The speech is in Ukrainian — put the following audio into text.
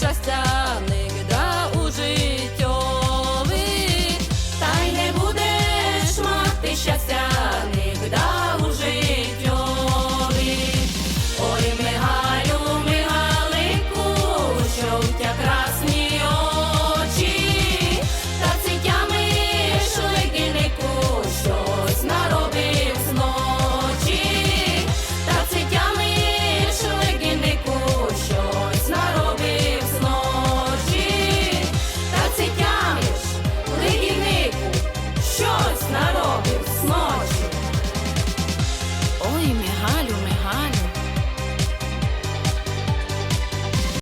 щастя.